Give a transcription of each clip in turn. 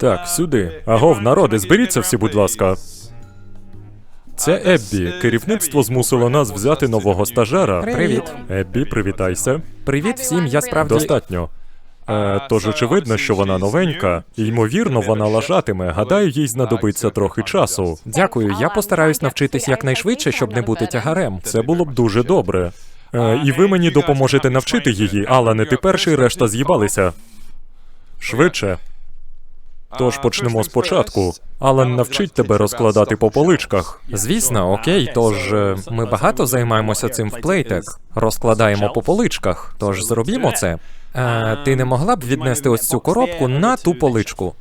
Так, сюди. Агов, народи, зберіться всі, будь ласка. Це Еббі. Керівництво змусило нас взяти нового стажера. Привіт. Еббі, привітайся. Привіт всім, я справді. Достатньо. Е, тож очевидно, що вона новенька, ймовірно, вона лажатиме. Гадаю, їй знадобиться трохи часу. Дякую, я постараюсь навчитись якнайшвидше, щоб не бути тягарем. Це було б дуже добре. Е, і ви мені допоможете навчити її, Алане, ти перший, решта з'їбалися. Швидше. Тож почнемо спочатку. Алан навчить тебе розкладати по поличках. Звісно, окей, тож е, ми багато займаємося цим в плейтек. Розкладаємо по поличках. Тож зробімо це. Е, ти не могла б віднести ось цю коробку на ту поличку?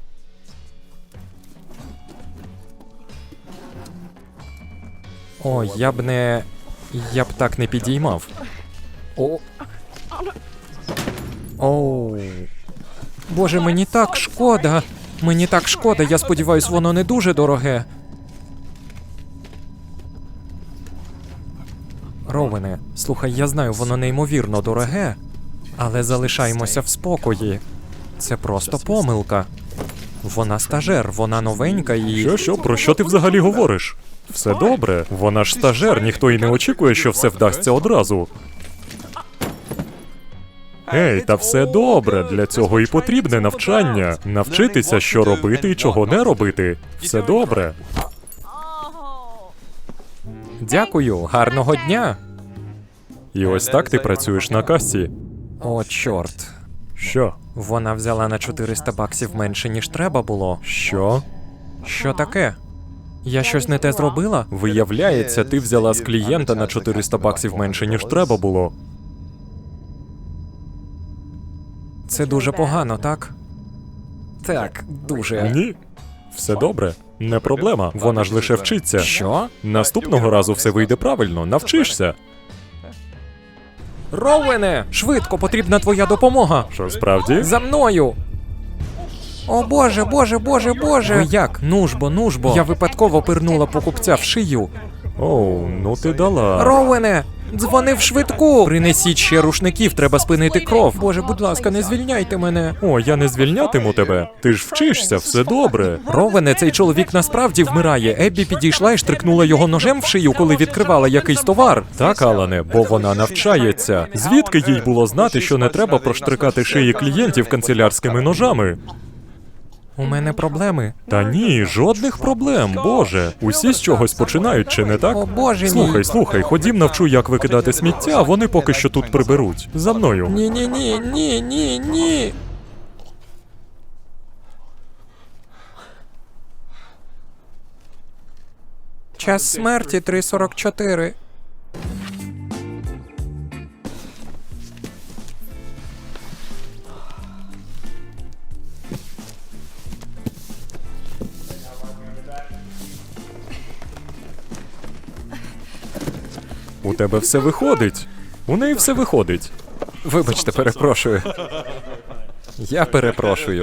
О, я б не. Я б так не підіймав. О. Оу. Боже, мені так шкода. Мені так шкода, я сподіваюсь, воно не дуже дороге. Ровене, слухай, я знаю, воно неймовірно дороге, але залишаємося в спокої. Це просто помилка. Вона стажер, вона новенька і. Що, що, про що ти взагалі говориш? Все добре, вона ж стажер, ніхто і не очікує, що все вдасться одразу. Ей, та все добре. Для цього і потрібне навчання. Навчитися, що робити і чого не робити. Все добре. Дякую, гарного дня. І ось так ти працюєш на касі. О, чорт. Що? Вона взяла на 400 баксів менше, ніж треба було. Що? Що таке? Я щось не те зробила? Виявляється, ти взяла з клієнта на 400 баксів менше, ніж треба було. Це дуже погано, так? Так, дуже. Ні. Все добре. Не проблема. Вона ж лише вчиться. Що? Наступного разу все вийде правильно. Навчишся. Роуене! Швидко потрібна твоя допомога! Що справді? За мною! О боже, боже, боже, боже! Ви як? Нужбо, нужбо! Я випадково пирнула покупця в шию. Оу, ну ти дала. Роуене! Дзвони в швидку! Принесіть ще рушників, треба спинити кров. Боже, будь ласка, не звільняйте мене. О, я не звільнятиму тебе. Ти ж вчишся, все добре. Ровене, цей чоловік насправді вмирає. Еббі підійшла і штрикнула його ножем в шию, коли відкривала якийсь товар. Так, Алане, бо вона навчається. Звідки їй було знати, що не треба проштрикати шиї клієнтів канцелярськими ножами? У мене проблеми. Та ні, жодних проблем, Боже. Усі з чогось починають, чи не так? О боже мій. Слухай, слухай, ходім навчу, як викидати сміття, вони поки що тут приберуть. За мною. Ні, ні, ні, ні, ні, ні. Час смерті 3.44. У тебе все виходить. У неї все виходить. Вибачте, перепрошую. Я перепрошую.